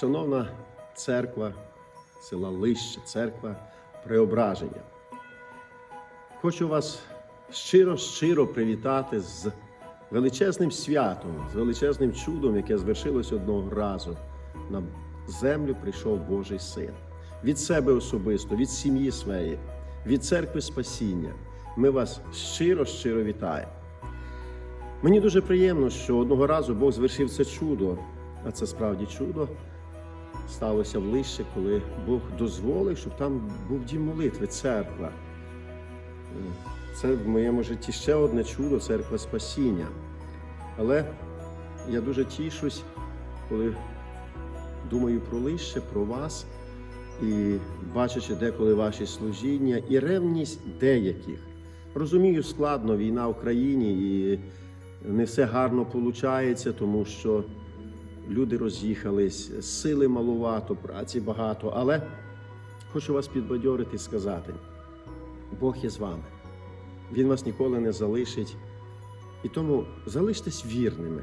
Шановна церква села Лище, церква Преображення. Хочу вас щиро-щиро привітати з величезним святом, з величезним чудом, яке звершилось одного разу. На землю прийшов Божий син. Від себе особисто, від сім'ї своєї, від церкви спасіння. Ми вас щиро-щиро вітаємо. Мені дуже приємно, що одного разу Бог звершив це чудо, а це справді чудо сталося в Лище, коли Бог дозволив, щоб там був дім молитви, церква. Це в моєму житті ще одне чудо церква спасіння. Але я дуже тішусь, коли думаю про Лище, про вас і бачачи деколи ваші служіння і ревність деяких. Розумію, складно війна в країні і не все гарно виходить, тому що люди роз'їхались, сили малувато, праці багато. Але хочу вас підбадьорити і сказати: Бог є з вами. Він вас ніколи не залишить. І тому залиштесь вірними.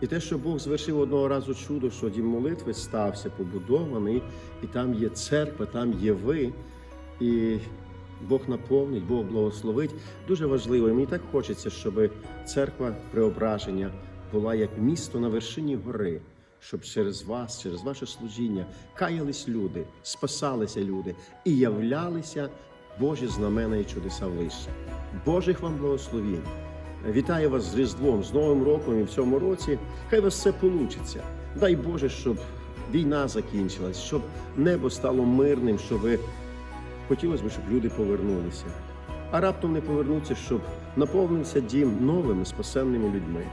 І те, що Бог звершив одного разу чудо, що дім молитви стався побудований, і там є церква, там є ви. І Бог наповнить, Бог благословить. Дуже важливо. І мені так хочеться, щоб церква преображення була як місто на вершині гори, щоб через вас, через ваше служіння каялись люди, спасалися люди і являлися Божі знамена і чудеса в лише. Божих вам благословінь. Вітаю вас з Різдвом, з Новим роком і в цьому році. Хай вас все получиться. Дай Боже, щоб війна закінчилась, щоб небо стало мирним, щоб хотілося б, щоб люди повернулися. А раптом не повернуться, щоб наповнився дім новими спасенними людьми.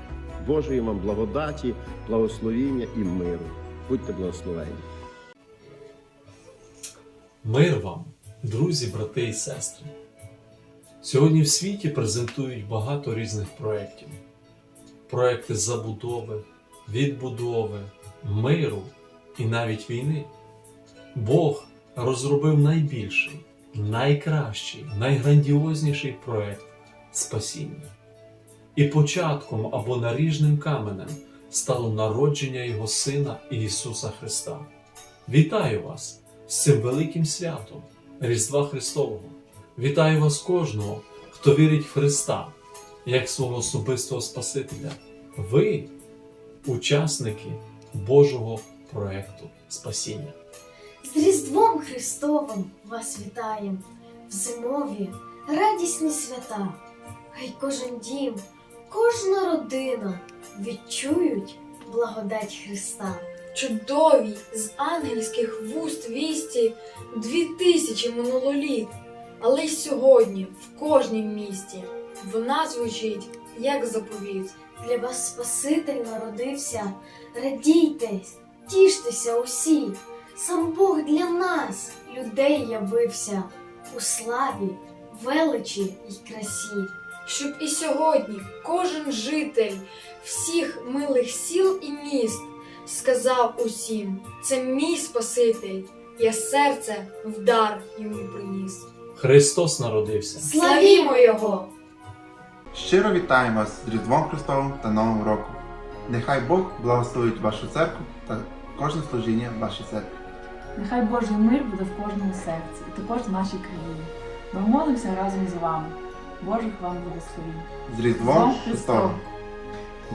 Божої вам благодаті, благословіння і миру. Будьте благословені. Мир вам, друзі, брати і сестри. Сьогодні в світі презентують багато різних проєктів: проекти забудови, відбудови, миру і навіть війни. Бог розробив найбільший, найкращий, найграндіозніший проект спасіння. І початком або наріжним каменем стало народження Його Сина Ісуса Христа. Вітаю вас з цим великим святом Різдва Христового! Вітаю вас кожного, хто вірить в Христа як свого особистого Спасителя. Ви учасники Божого проекту спасіння. З Різдвом Христовим вас вітаєм в зимові радісні свята. Хай кожен дім, кожна родина відчують благодать Христа. Чудові з ангельських вуст вісті дві тисячі минулоліт, але й сьогодні в кожнім місті вона звучить як заповіт. Для вас Спаситель народився, радійте, тіштеся усі. Сам Бог для нас, людей, явився у славі, величі й красі. Щоб і сьогодні кожен житель всіх милих сіл і міст сказав усім: це мій Спаситель, я серце в дар йому приніс. Христос народився. Славімо Його! Щиро вітаємо вас з Різдвом Христовим та Новим роком. Нехай Бог благословить вашу церкву та кожне служіння в вашій церкві. Нехай Божий мир буде в кожному серці і також в нашій країні. Ми молимося разом з вами. Божих вам благословень. З Різдвом Христовим!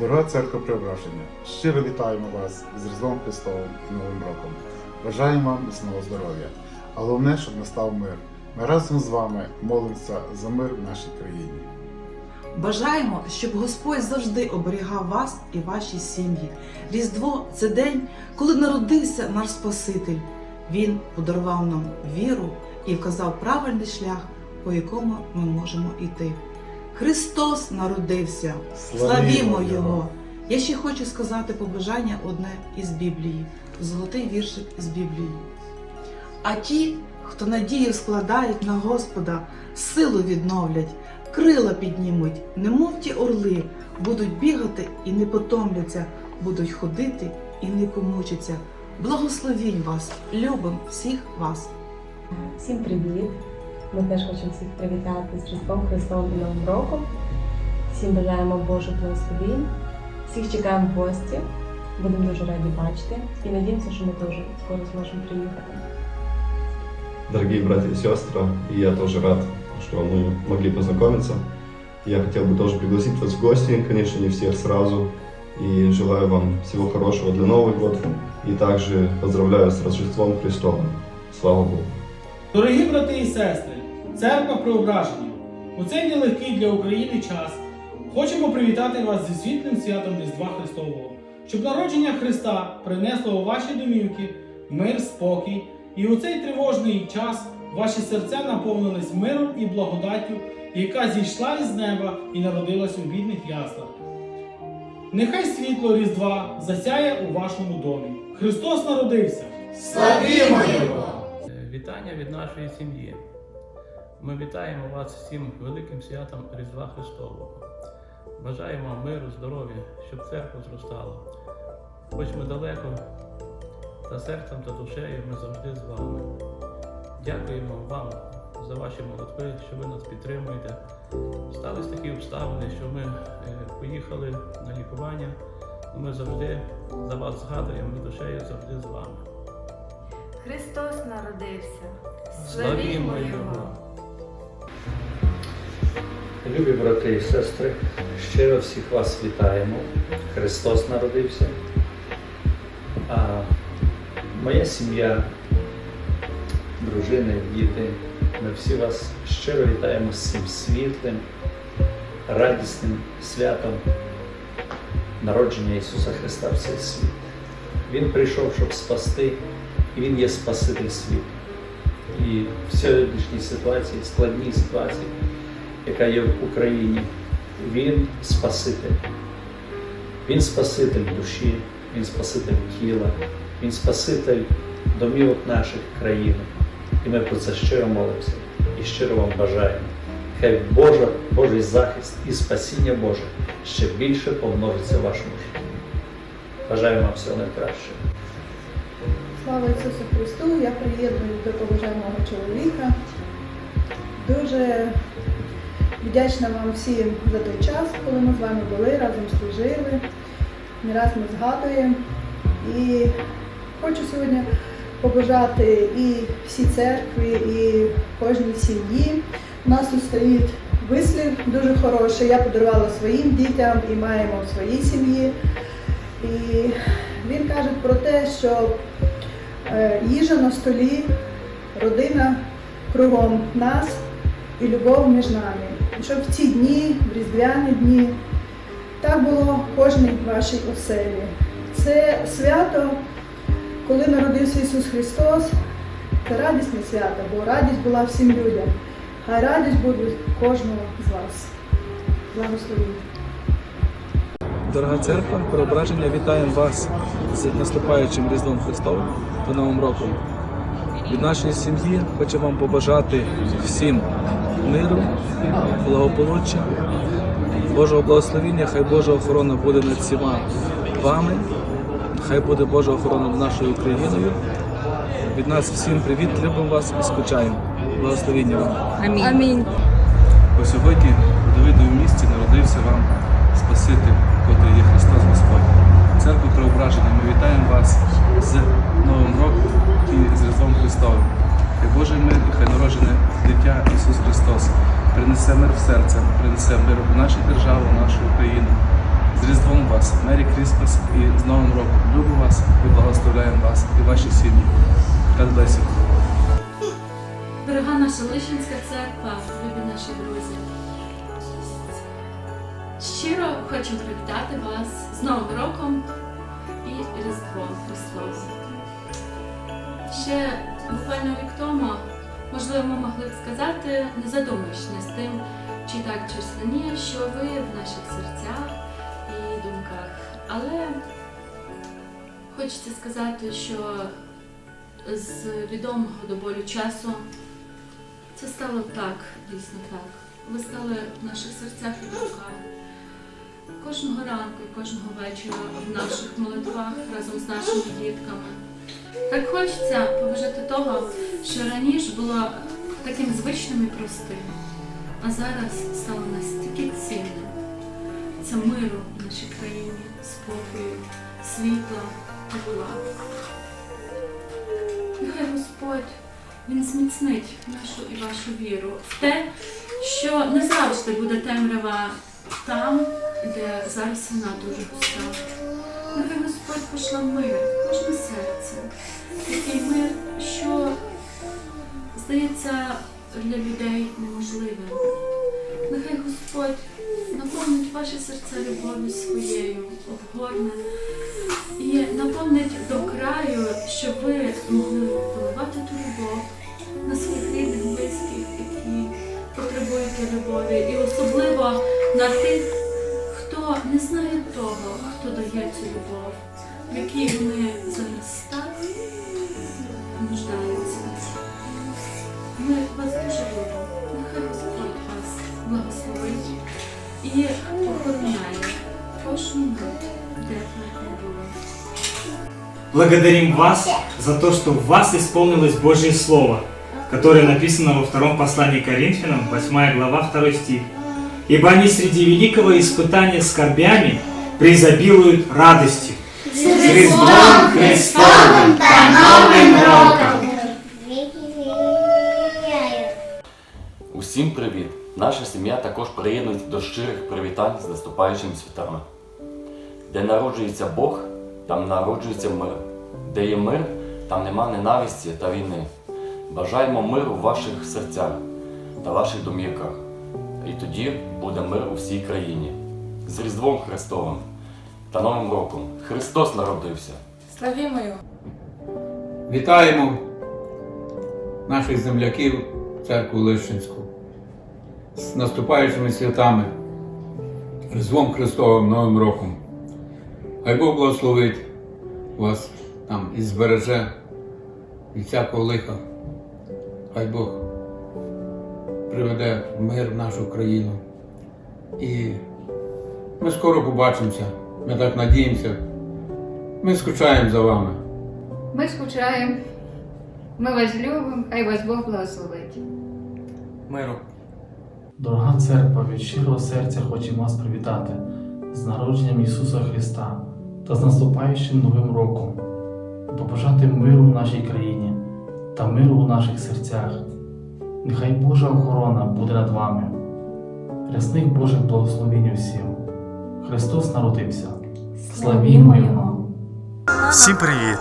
Дорога церква Преображення, щиро вітаємо вас з Різдвом Христовим і Новим роком. Бажаємо вам міцного здоров'я. А головне, щоб настав мир. Ми разом з вами молимося за мир в нашій країні. Бажаємо, щоб Господь завжди оберігав вас і ваші сім'ї. Різдво це день, коли народився наш Спаситель. Він подарував нам віру і вказав правильний шлях, по якому ми можемо йти. Христос народився. Славімо Його! Я ще хочу сказати побажання одне із Біблії, золотий віршик з Біблії. А ті, хто надію складають на Господа, силу відновлять, крила піднімуть, немов ті орли, будуть бігати і не потомляться, будуть ходити і не помучаться. Благословінь вас, любим всіх вас. Всім привіт! Ми теж хочемо всіх привітати з Різдвом Христовим і Новим роком. Всім бажаємо Божих благословінь. Всіх чекаємо в гості Будемо дуже раді бачити і надіємося, що ми теж скоро зможемо приїхати. Дорогие братья и сестры, и я тоже рад, что мы могли познакомиться. Я хотел бы тоже пригласить вас в гости, конечно, не всех сразу. И желаю вам всего хорошего для Нового года. И также поздравляю с Рождеством Христовым. Слава Богу! Дорогі брати і сестри, церква Преображення, у цей нелегкий для України час хочемо привітати вас зі світлим святом Різдва Христового, щоб народження Христа принесло у ваші домівки мир, спокій, і у цей тривожний час ваші серця наповнились миром і благодаттю, яка зійшла із неба і народилась у бідних яслах. Нехай світло Різдва засяє у вашому домі. Христос народився! Славімо Його! Вітання від нашої сім'ї. Ми вітаємо вас всім великим святом Різдва Христового. Бажаємо миру, здоров'я, щоб церква зростала. Хоч ми далеко, та серцем та душею ми завжди з вами. Дякуємо вам за ваші молитви, що ви нас підтримуєте. Стались такі обставини, що ми е, поїхали на лікування. Ми завжди за вас згадуємо, ми душею завжди з вами. Христос народився. Славімо Його! Любі брати і сестри, щиро всіх вас вітаємо. Христос народився. А моя сім'я, дружини, діти, ми всі вас щиро вітаємо з цим світлим, радісним святом народження Ісуса Христа в цей світ. Він прийшов, щоб спасти, і Він є Спаситель світу. І в сьогоднішній ситуації, складній ситуації, яка є в Україні, Він Спаситель. Він Спаситель душі, Він Спаситель тіла, Він Спаситель домівок наших країн. І ми про це щиро молимося і щиро вам бажаємо. Хай Божа, Божий захист і спасіння Боже ще більше помножиться в вашому житті. Бажаємо вам всього найкращого. Слава Ісусу Христу! Я приєднуюсь до побажань мого чоловіка. Дуже вдячна вам всім за той час, коли ми з вами були, разом служили. Не раз ми згадуємо. І хочу сьогодні побажати і всій церкві, і кожній сім'ї. У нас тут стоїть вислів дуже хороший. Я подарувала своїм дітям і маємо в своїй сім'ї. І він каже про те, що їжа на столі, родина кругом нас і любов між нами. Щоб в ці дні, в різдвяні дні, так було кожній вашій оселі. Це свято, коли народився Ісус Христос, це радісне свято, бо радість була всім людям. Хай радість буде кожного з вас. Благословіть. Дорога церква, преображення, вітаємо вас з наступаючим Різдвом Христовим та Новим роком. Від нашої сім'ї хочу вам побажати всім миру, благополуччя, Божого благословіння, хай Божа охорона буде над всіма вами, хай буде Божа охорона над нашою Україною. Від нас всім привіт, любимо вас і скучаємо. Благословіння вам. Амінь. Бо сьогодні у Давидовому місті народився вам Спаситель, котрий є Христос Господь. Церква Преображення, ми вітаємо вас з Новим роком і з Різдвом Христовим. Хай Божий мир і хай народжене дитя Ісус Христос принесе мир в серце, принесе мир в нашу державу, в нашу Україну. З Різдвом вас, Мері Кріспас і з Новим роком. Люблю вас і благословляємо вас і ваші сім'ї. Дорога наша Лишинська церква, любі наші друзі. Щиро хочемо привітати вас з Новим роком і Різдвом Христовим. Ще буквально рік тому, можливо, ми могли б сказати, не задумуючись з тим, чи так, чи ні, що ви в наших серцях і думках. Але хочеться сказати, що з відомого до болю часу це стало так, дійсно так. Ви стали в наших серцях і думках. Кожного ранку і кожного вечора в наших молитвах разом з нашими дітками. Так хочеться побажати того, що раніше було таким звичним і простим, а зараз стало настільки цінним. Це миру в нашій країні, спокою, світла, тепла. Нехай Господь Він зміцнить нашу і вашу віру в те, що не завжди буде темрява там, де зараз вона дуже густа. Нехай Господь пошле мир в кожне серце. Такий мир, що здається для людей неможливим. Нехай Господь наповнить ваші серця любов'ю своєю, обгорне і наповнить до краю, щоб ви могли виливати ту любов на своїх рідних, близьких, які потребують любові, і особливо на тих, хто не знає того, хто дає цю любов, в якій вони зараз так нуждаються. Ми вас дуже любимо. Нехай Господь вас благословить і охороняє кожну мить, де б ви не були. Благодарим вас за то, что в вас исполнилось Божье Слово, которое написано во втором послании к Коринфянам, 8 глава, 2 стих. Ибо они среди великого испытания скорбями преизобилуют радостью. З Різдвом Христовим та Новим роком! Усім привіт! Наша сім'я також приєднується до щирих привітань з наступаючими святами. Де народжується Бог, там народжується мир. Де є мир, там нема ненависті та війни. Бажаємо миру в ваших серцях та ваших домівках. І тоді буде мир у всій країні. З Різдвом Христовим та Новим роком Христос народився! Славімо його! Вітаємо наших земляків церкву Лищинську з наступаючими святами, Різдвом Христовим Новим роком. Хай Бог благословить вас там і збереже від всякого лиха. Хай Бог приведе мир в нашу країну. І ми скоро побачимося. Ми так надіємося. Ми скучаємо за вами. Ми скучаємо, ми вас любимо, хай вас Бог благословить. Миру. Дорога церква, від щирого серця хочемо вас привітати з народженням Ісуса Христа та з наступаючим Новим роком, побажати миру в нашій країні та миру у наших серцях. Нехай Божа охорона буде над вами. Рясних Божих благословень усім. Христос народився. Славімо Його! Всім привіт!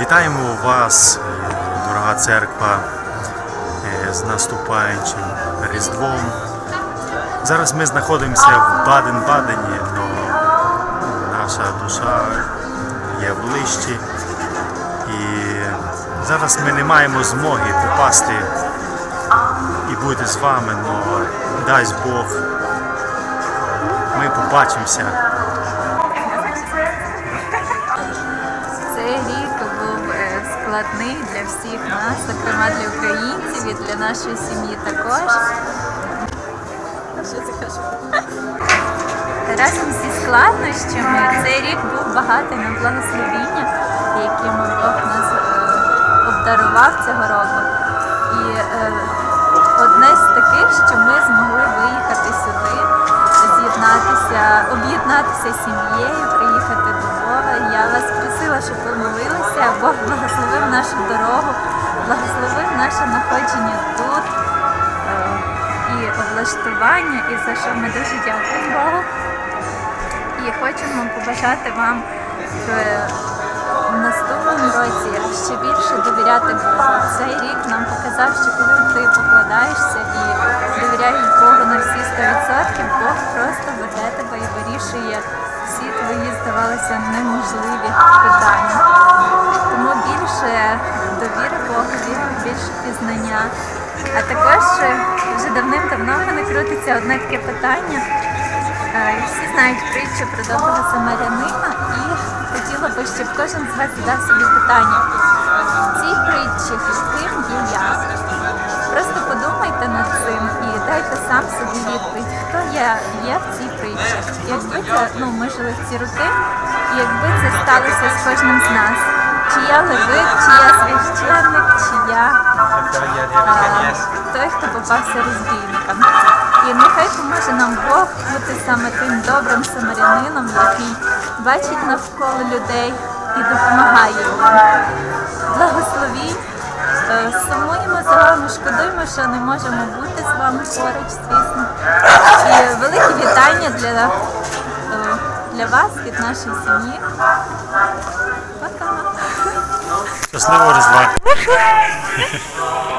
Вітаємо вас, дорога церква, е, з наступаючим Різдвом. Зараз ми знаходимося в Баден-Бадені, але наша душа є Лищі. І зараз ми не маємо змоги попасти бути з вами, але дасть Бог, ми побачимося. Цей рік був е, складний для всіх нас, зокрема для українців і для нашої сім'ї також. Що це кажу? Разом зі складнощами цей рік був багатий на благословіння, якими Бог нас е, обдарував цього року. І е, одне з таких, що ми змогли виїхати сюди, з'єднатися, об'єднатися сім'єю, приїхати до Бога. Я вас просила, щоб ви молилися. Бог благословив нашу дорогу, благословив наше знаходження тут е, і облаштування, і за що ми дуже дякуємо Богу. І хочемо побажати вам в наступному році ще більше довіряти Богу. Цей рік нам показав, що коли ти покладаєшся і довіряєш Богу на всі 100%, Бог просто веде тебе і вирішує всі твої, здавалося, неможливі питання. Тому більше довіри Богові, більше пізнання. А також вже давним-давно в мене крутиться одне таке питання. Всі знають притчу про доброго самарянина і хотіла би, щоб кожен з вас задав собі питання. В цій притчі ким є я? Просто подумайте над цим і дайте сам собі відповідь, хто я є в цій притчі. Якби це, ну, ми жили в ці роки, і якби це сталося з кожним з нас. Чи я левит, чи я священник, чи я а, той, хто попався розбійникам. І нехай поможе нам Бог бути саме тим добрим самарянином, який бачить навколо людей і допомагає їм. Благословінь. Е, Сумуємо за вами, шкодуємо, що не можемо бути з вами поруч, звісно. І велике вітання для, е, для вас від нашої сім'ї. Пока. Щасливого Різдва!